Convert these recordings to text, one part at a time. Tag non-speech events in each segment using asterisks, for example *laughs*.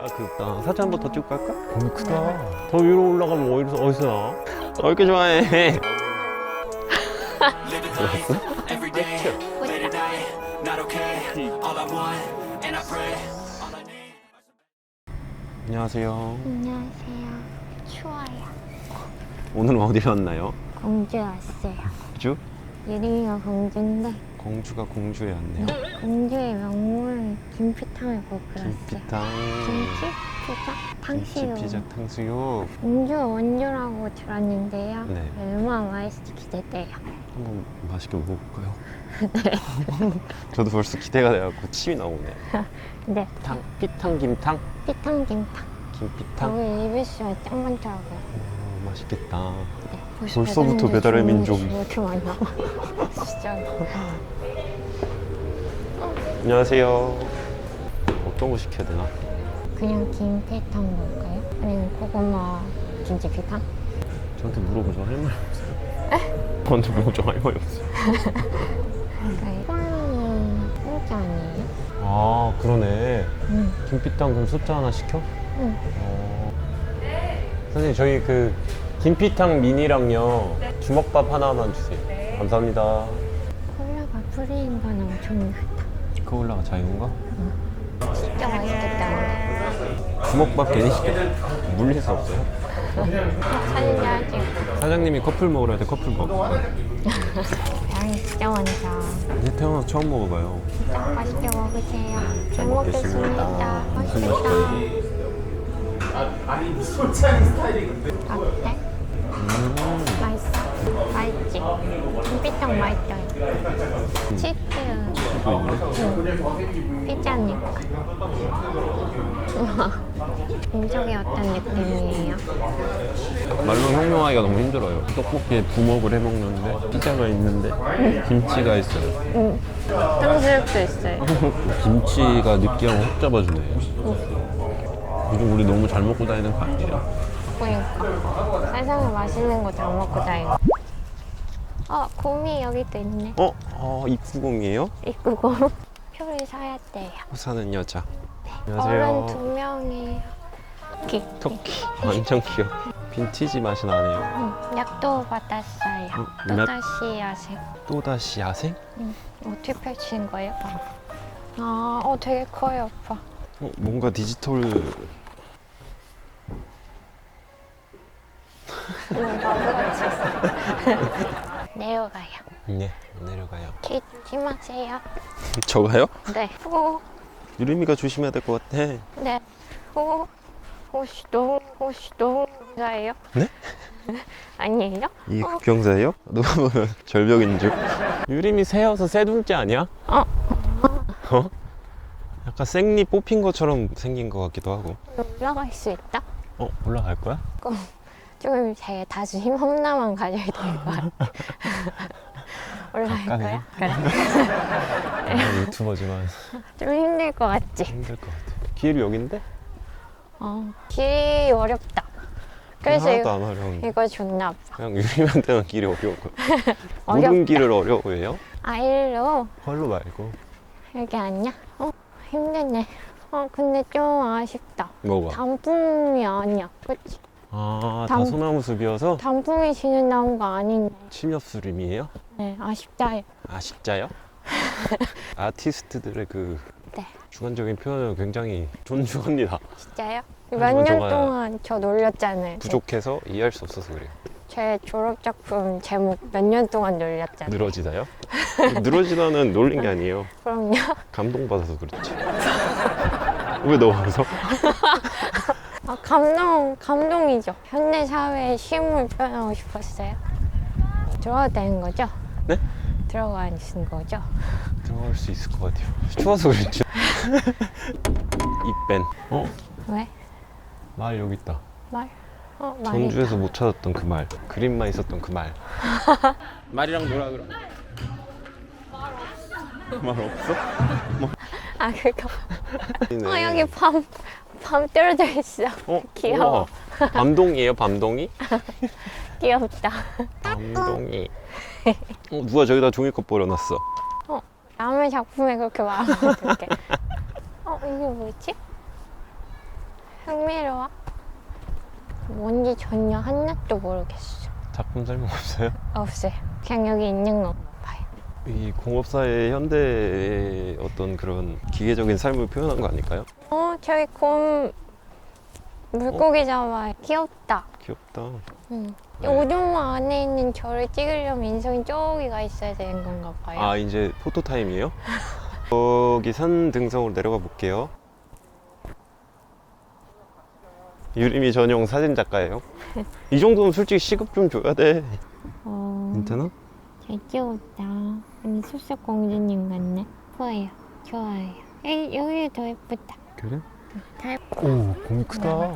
아 귀엽다. 사진 한 번 더 찍고 갈까? 너무 크다. 더 위로 올라가면 어디서 어디서 나와? 어, 왜 이렇게 좋아해? 안녕하세요. 안녕하세요. 추워요. 오늘은 어디 왔나요? 공주 왔어요. 공주? 예림이가 공주인데 공주가 공주에 왔네요. 공주의 명물 김피탕을 먹으러 왔어요. 김피탕. 김치? 피자? 김치 탕수육. 피자 탕수육. 공주 원조라고 들었는데요. 네. 얼마나 맛있을지 기대돼요. 한번 맛있게 먹어볼까요? *laughs* *laughs* 저도 벌써 기대가 돼갖고 침이 나오네. *laughs* 네. 탕, 피탕, 김탕, 피탕 김탕. 김피탕. 여기 리뷰수가 짱 많더라고요. 오, 맛있겠다. 네. 벌써부터 배달의 민족. 왜 이렇게 많이 나와? *laughs* 진짜. 안녕하세요. 어떤 거 시켜야 되나? 그냥 김피탕 먹을까요? 아니면 고구마 김치피탕? 저한테 물어보죠. 할 말 없어요. 저한테 물어보죠. 할 말이 없어요. 그러니까 콜라는 공짜 아니에요? 아, 그러네. 응. 김피탕 그럼 숫자 하나 시켜? 응. 어... 선생님, 저희 그 김피탕 미니랑요. 주먹밥 하나만 주세요. 감사합니다. 콜라가 프리인 건 엄청 나다. 콜라가 자유인가? 진짜 맛있겠다. 근데. 주먹밥 괜히 시켰어. 물릴 수 없어요? 살려야지. 사장님이 커플 먹으라 할때 커플 먹어. *laughs* 양이 진짜 많다. 이제 태어나서 처음 먹어봐요. 진짜 맛있게 먹으세요. 잘 먹겠습니다. 먹겠습니다. 무슨 맛있겠다. 어때? 음. 맛있어. 맛있지? 김 피탕. 치즈. 이거 있네? 피자니까. *laughs* 우와. 인적이 어떤 느낌이에요? 말로 형용하기가 너무 힘들어요. 떡볶이에 부먹을 해 먹는데 피자가 있는데 김치가 있어요. 응. 탕수육도 있어요. *laughs* 김치가 느끼하고 확 잡아주네. 요즘 우리 너무 잘 먹고 다니는 거 아니에요? 그러니까 세상에 맛있는 거다 먹고 다니고 어 곰이 여기 또 있네 어? 어 입구공이에요? 입구고 *laughs* 표를 사야 돼요 사는 여자. 어른 두 명이에요 기 토끼. 완전 귀여워. 빈티지 맛이 나네요. 응, 약도 받았어요 음, 또다시 야생 또다시 야생? 어떻게 펼치는 거예요? 아, 어 되게 커요 오빠 어, 뭔가 디지털 *laughs* 내려가요 네 내려가요. 기지 마세요 *laughs* 저가요? 네 오, 유림이가 조심해야 될 것 같아. 네 오, 혹시 너무 혹시 너무 감사해요? 네? *laughs* 아니에요? 이 어. 극경사예요? *laughs* 누가 보면 절벽인 줄. 유림이 새여서 새둥째 아니야? 어. 어? 약간 생리 뽑힌 것처럼 생긴 것 같기도 하고. 올라갈 수 있다? 어 올라갈 거야? 조금 제 다시 힘 하나만 가져야 될것 같아. 올라갈 가까이요? 거야? 그래. 아, 유튜버지만 좀 힘들 것 같지? 힘들 것 같아. 길이 여긴데? 어, 길이 어렵다. 그래서 하나도 이거, 안 어려운데. 이거 좋나 봐. 그냥 유림한테는 길이 어려워. *laughs* 어렵다. 모든 길을 어려워해요? 아, 일로 헐로 말고. 여기 아니야? 어, 힘드네. 어, 근데 좀 아쉽다. 뭐가? 단풍이 아니야. 그치? 아, 당- 다 소나무 숲이어서 단풍이 지는 나무가 아닌데. 침엽수림이에요? 네, 아쉽다. 아쉽자요? *laughs* 아티스트들의 그 네. 주관적인 표현을 굉장히 존중합니다. 진짜요? 하지만 몇년 정말 동안 저 놀렸잖아요. 부족해서 이해할 수 없어서 그래요. 제 졸업 작품 제목 몇 년 동안 놀렸잖아요. 늘어지다요? 늘어지다는 놀린 게 아니에요. *laughs* 그럼요. 감동받아서 그렇지. 왜너 와서? *laughs* 아, 감동, 감동이죠. 현대 사회의 쉼을 표현하고 싶었어요. 들어가도 되는 거죠? 네? 들어가는 거죠? 들어갈 수 있을 것 같아요. 추워서 그렇죠. *laughs* 입뺀. 어? 왜? 말 여기 있다. 말? 어, 말이. 전주에서 못 찾았던 그 말. 그림만 있었던 그 말. *laughs* 말이랑 뭐라 그러? 말 없어? 아, 그거. 네. 어, 여기 밤, 밤 떨어져 있어. 어? 귀여워. 우와. 밤동이에요, 밤동이? *laughs* 귀엽다. 밤동이. 어, 누가 저기다 종이컵 버려놨어? 남의 작품에 그렇게 말하면 어떡해. 어, 이게 뭐지? 흥미로워. 뭔지 전혀 하나도 모르겠어. 작품 설명 없어요? 없어요. 그냥 여기 있는 거. 이 공업사의 현대의 어떤 그런 기계적인 삶을 표현한 거 아닐까요? 어, 저기 곰 물고기 잡아요. 귀엽다. 귀엽다. 응. 네. 오종마 안에 있는 저를 찍으려면 인성이 저기가 있어야 되는 건가 봐요. 아 이제 포토 타임이에요? *laughs* 여기 산 등성으로 내려가 볼게요. 유림이 전용 사진 작가예요. *laughs* 이 정도면 솔직히 시급 좀 줘야 돼. 어, 괜찮아? 잘 찍었다. 언니 숲속 공주님 같네. 예뻐요. 좋아요. 여기, 여기 더 예쁘다. 그래? 다 오, 곰 크다.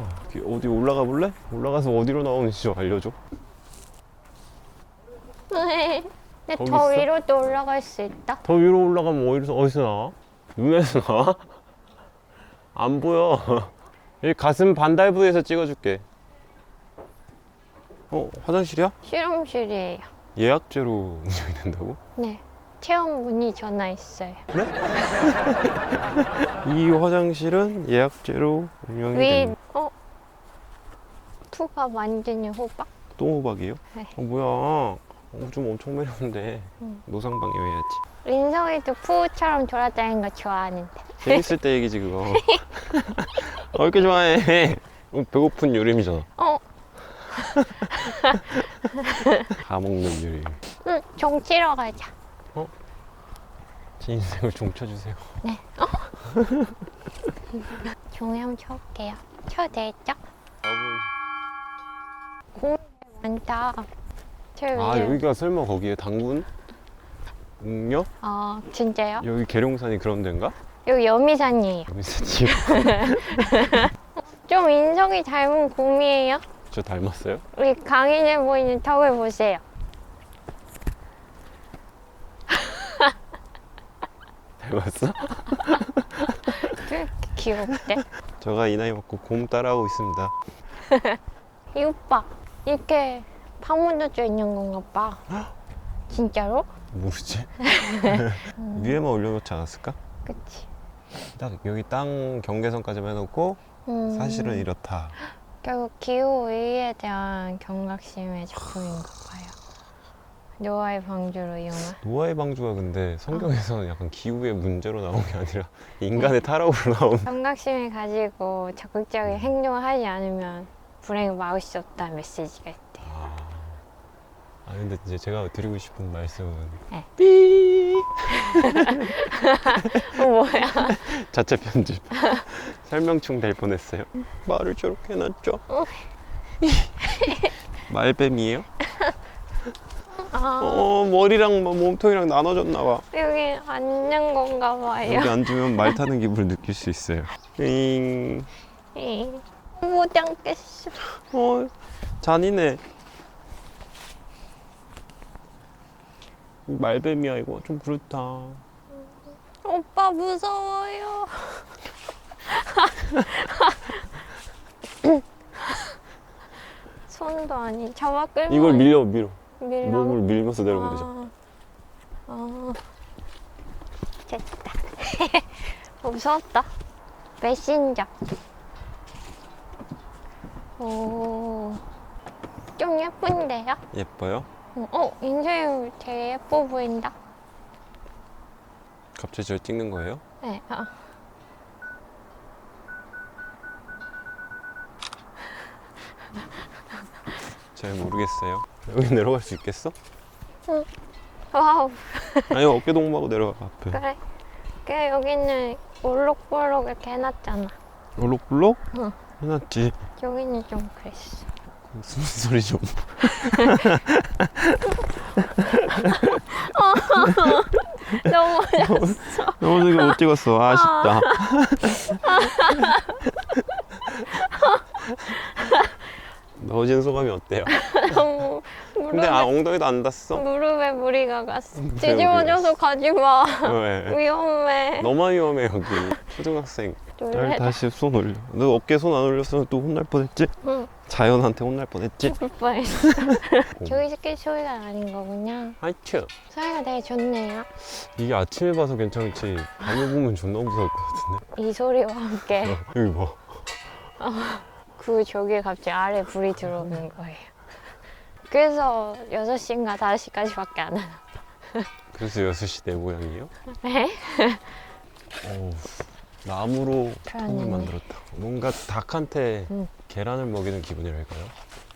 어디 올라가 볼래? 올라가서 어디로 나오는지 좀 알려줘. 근데 거기 더 있어? 위로도 올라갈 수 있다. 더 위로 올라가면 어디서 어디서 나와? 눈에서 나와? *laughs* 안 보여. *laughs* 여기 가슴 반달 부에서 찍어줄게. 어 화장실이야? 실험실이에요. 예약제로 *laughs* 운영이 된다고? 네. 체험 문의 전화 있어요. 이 화장실은 예약제로 운영이 위, 된다. 어? 푸가 만드는 호박? 똥호박이에요? 네. 어 뭐야? 어, 좀 엄청 매력인데 응. 노상방에 해야지. 린성이도 푸처럼 돌아다니는 거 좋아하는데. 재밌을 때 얘기지 그거. *laughs* 어, 왜 이렇게 좋아해? 어, 배고픈 요림이잖아. 어? *laughs* 다 먹는 요림. 응, 종 치러 가자. 제 인생을 종쳐주세요. *laughs* 종이 한번 쳐볼게요. 쳐도 되죠? 공 많다. 저아 여기가 설마 거기에 당군? 웅녀? 아, 진짜요? 여기 계룡산이 그런 데인가? 여기 여미산이에요. 여기서 집. *laughs* 좀 인성이 닮은 곰이에요. 저 닮았어요? 우리 강인해 보이는 턱을 보세요. *laughs* 닮았어? *laughs* 왜 이렇게 귀엽대? 제가 이 나이 먹고 곰 따라하고 있습니다. *laughs* 이 오빠, 이렇게 파묻어져 있는 건가 봐. *gasps* 진짜로? 모르지? 위에만 올려놓지 않았을까? 그치. 딱 여기 땅 경계선까지만 해놓고 음, 사실은 이렇다. *gasps* 결국 기후위기에 대한 경각심의 작품인가 봐요. 노아의 방주로 이용한. 노아의 방주가 근데 성경에서는 약간 기후의 문제로 나온 게 아니라 인간의 타락으로 나온 *laughs* 경각심을 가지고 적극적인 행동을 하지 않으면 불행을 막을 수 없다는 메시지가 있대. 아 근데 이제 제가 드리고 싶은 말씀은 네. 삐 *laughs* 어, 뭐야? 자체 편집 설명충 될 뻔했어요 말을 저렇게 해놨죠 *laughs* 말뱀이에요? 아, 어 머리랑 뭐 몸통이랑 나눠졌나 봐 여기 앉는 건가 봐요. 여기 앉으면 말 타는 기분을 느낄 수 있어요 잉. 응. 못 앉겠어. 어 잔인해 말뱀이야 이거 좀 그렇다 오빠 무서워요. *laughs* 손도 아니 잡아 끌고 이걸 밀려 밀어 밀라고? 몸을 밀면서 내려오면 되죠 아, 아. 됐다. *laughs* 무서웠다. 메신저. 오, 좀 예쁜데요? 예뻐요? 어, 인생 되게 예뻐 보인다. 갑자기 저 찍는 거예요? 네. 어. 잘 모르겠어요. 여기 내려갈 수 있겠어? 와우. 아니 어깨 동무하고 내려가 앞에. 그래. 그래 여기는 올록볼록 이렇게 해놨잖아. 올록블록? 응. 해놨지. 여기는 좀 그랬어. 무슨 소리 좀. 너무 너무 저기 못 찍었어. 아쉽다. 넣어진 소감이 어때요? 너무 근데 무릎에, 아 엉덩이도 안 닿았어? 무릎에 무리가 갔어. 무릎에 뒤집어져서 가지 마. 왜? 위험해. 너만 위험해 여기. 초등학생. 날 놀래라. 다시 손 올려. 너 어깨 손 안 올렸으면 또 혼날 뻔했지? 응. 자연한테 혼날 뻔했지? 죽을 뻔했어. 저기 새끼 소리가 아닌 거군요. 하이츠. 소리가 되게 좋네요. 이게 아침에 봐서 괜찮지 밤에 보면 존나 무서울 것 같은데. 이 소리와 함께. 어, 여기 봐. 그 저기에 갑자기 아래 불이 들어오는 거예요. 그래서 6시인가 5시까지밖에 안 하나. 그래서 6시 내 고향이에요? 네? 어우, 나무로 그러네. 톱을 만들었다. 뭔가 닭한테 응. 계란을 먹이는 기분이랄까요?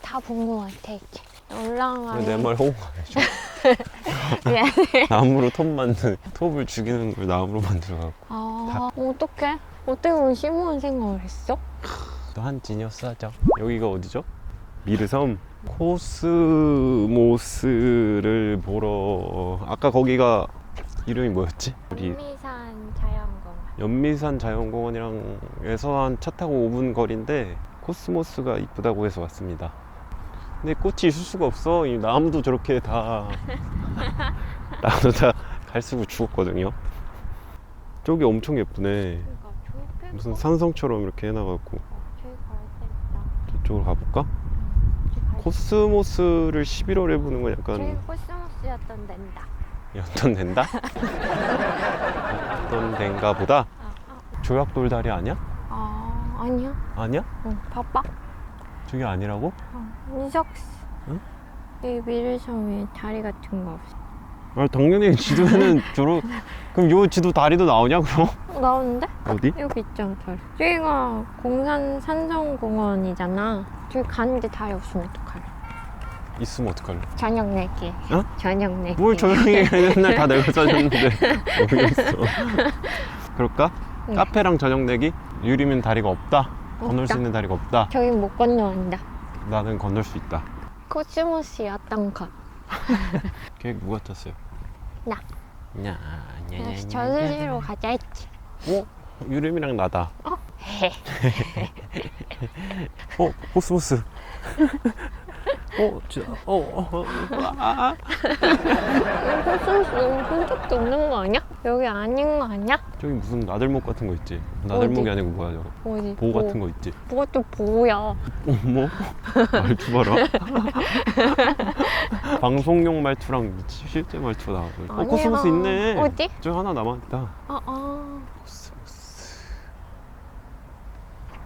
다 본 것 같아, 이제. 올라가면. 내 말 호응 안 해줘. *laughs* 미안해. *laughs* 나무로 톱 만든, 톱을 죽이는 걸 나무로 만들어갖고. 아, 어떡해? 어떻게 그런 심오한 생각을 했어? 또한 지니어스 하죠. 여기가 어디죠? 미르섬 코스모스를 보러 아까 거기가 이름이 뭐였지? 우리 미산 자연공원. 연미산 자연공원이랑 에서 한 차 타고 5분 거리인데 코스모스가 이쁘다고 해서 왔습니다. 근데 꽃이 있을 수가 없어. 이 나무도 저렇게 다 *laughs* 나무도 다 갈수록 죽었거든요. 저기 엄청 예쁘네. 그러니까 저기 무슨 산성처럼 이렇게 해놔갖고 저기 되겠다. 저쪽으로 가볼까? 저기 가야 코스모스를 11월에 보는 건 저기 약간 코스모스였던 데다. 어떤 된다? 어떤 된가 보다? 아, 아, 조약돌다리 아니야? 아 아니야. 아니야? 응, 바빠. 저게 아니라고? 어, 인석. 응? 이 미르섬에 다리 같은 거 없어. 아 당연히 지도에는 *laughs* 저런 그럼 요 지도 다리도 나오냐 그럼? 어, 나오는데? 어디? 여기 있잖아 다리. 저기가 공산 산성공원이잖아. 저기 가는데 다리 없으면 어떡할래? 있으면 어떡할래? 저녁 내기. 어? 저녁 내기. 뭘 조용히 해 *laughs* 맨날 다 내가 써줬는데 모르겠어 그럴까? 응. 카페랑 저녁 내기? 유리면 다리가 없다 건널 수 없다. 있는 다리가 없다 저기 못 건너간다. 나는 건널 수 있다 코스모스였던 것. *laughs* 계획 누가 짰어요? 나. 냐, 냐, 냐, 그래서 냐, 저수지로 가자 했지. 어? 유림이랑 나다 헤. *laughs* 어? 코스모스 *laughs* 어? 저, 어? 어? 어? 아, 아. 코스모스 너무 본 적도 없는 거 아니야? 여기 아닌 거 아니야? 저기 무슨 나들목 같은 거 있지? 나들목이 어디? 아니고 뭐야 저거 어디? 보호 같은 거 있지? 뭐가 또 보호야. 어머 말투 봐라 *laughs* 방송용 말투랑 실제 말투가 나와요 어 아니야. 코스모스 있네 어디? 저 하나 남았다 아, 아. 코스모스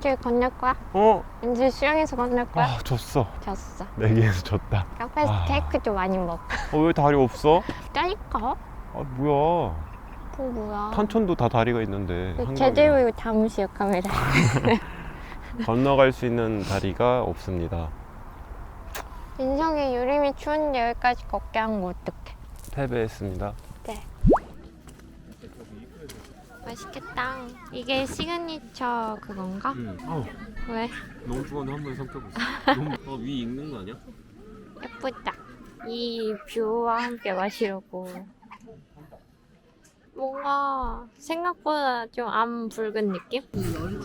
저기 건널 거야? 어? 이제 수영해서 건널 거야? 아 졌어 졌어. 내기에서 졌다 카페에서 아. 케이크도 많이 먹고. 어왜 다리 없어? 짜니까? 아 뭐야 뭐 뭐야? 탄천도 다 다리가 있는데. 제대로 이거 담으세요 카메라. *laughs* 건너갈 수 있는 다리가 없습니다 인성이 유림이 추운데 여기까지 걷게 한 거 어떡해? 패배했습니다 네. 맛있겠다. 이게 시그니처 그건가? 어, 왜? 너무 좋아하는 한번 너무 *laughs* 어, 위 익는 거 아니야? 예쁘다. 이 뷰와 함께 마시려고. 뭔가 생각보다 좀 안 붉은 느낌?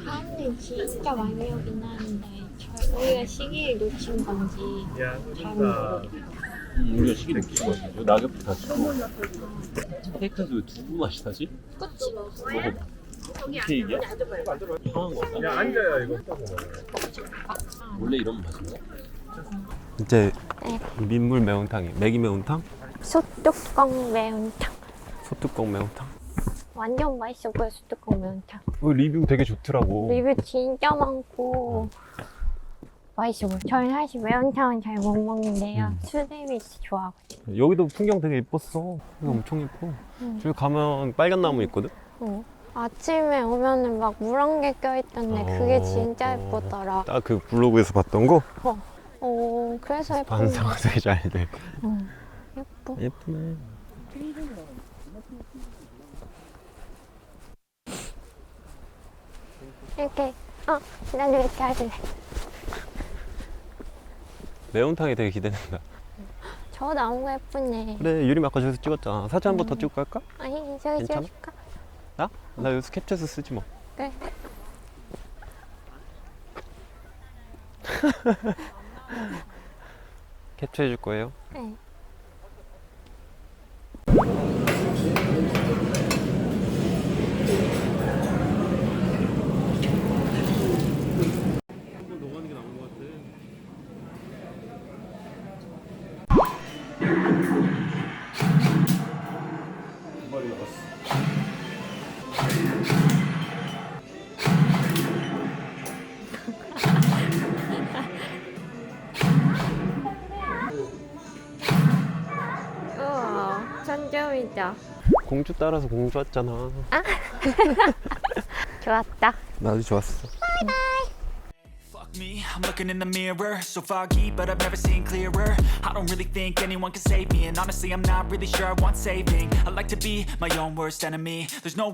사람들이 진짜 많이 오긴 하는데 저 우리가 시기를 놓친 건지 잘 모르겠다. 우리가 시기 느끼고 요 낙엽도 다 주고 케이크도 두부 맛이 나지? 그치? 먹어봐 이 케이크야? 이상한 거 같다 야 앉아야 이거 원래 이런 맛인가? 이제 네. 민물 매운탕이 매기 매운탕? 소뚜껑 매운탕. 소뚜껑 매운탕 완전 맛있어 보여 소뚜껑 매운탕. 어, 리뷰 되게 좋더라고 리뷰 진짜 많고 맛있어 보여. 저는 사실 매운탕은 잘 못 먹는데요. 음. 수제비스 좋아하거든요. 여기도 풍경 되게 예뻤어 여기 엄청 예뻐 음. 저기 가면 빨간 나무 있거든? 어. 아침에 오면은 막물한개 껴있던데 그게 진짜 예쁘더라. 딱 그 블로그에서 봤던 거? 어, 그래서 예쁜 반사가 되게 잘돼 어, 예뻐. 예쁘네 이렇게, 어, 나도 이렇게 할래. 매운탕이 되게 기대된다 저 나무가 예쁘네. 그래 유림 아까 저기서 찍었잖아 사진 한 번 더 찍고 갈까? 아니, 저기 괜찮아? 찍어줄까? 나? 나 여기서 캡처해서 쓰지 뭐 그래. 캡처해 줄 거예요 네. 좀 공주 따라서 공주 왔잖아. 좋았다. 나도 좋았어. Me, I'm looking in the mirror, so foggy, but I've never seen clearer. I don't really think anyone can save me, and honestly, I'm not really sure I want saving. I like to be my own worst enemy. There's no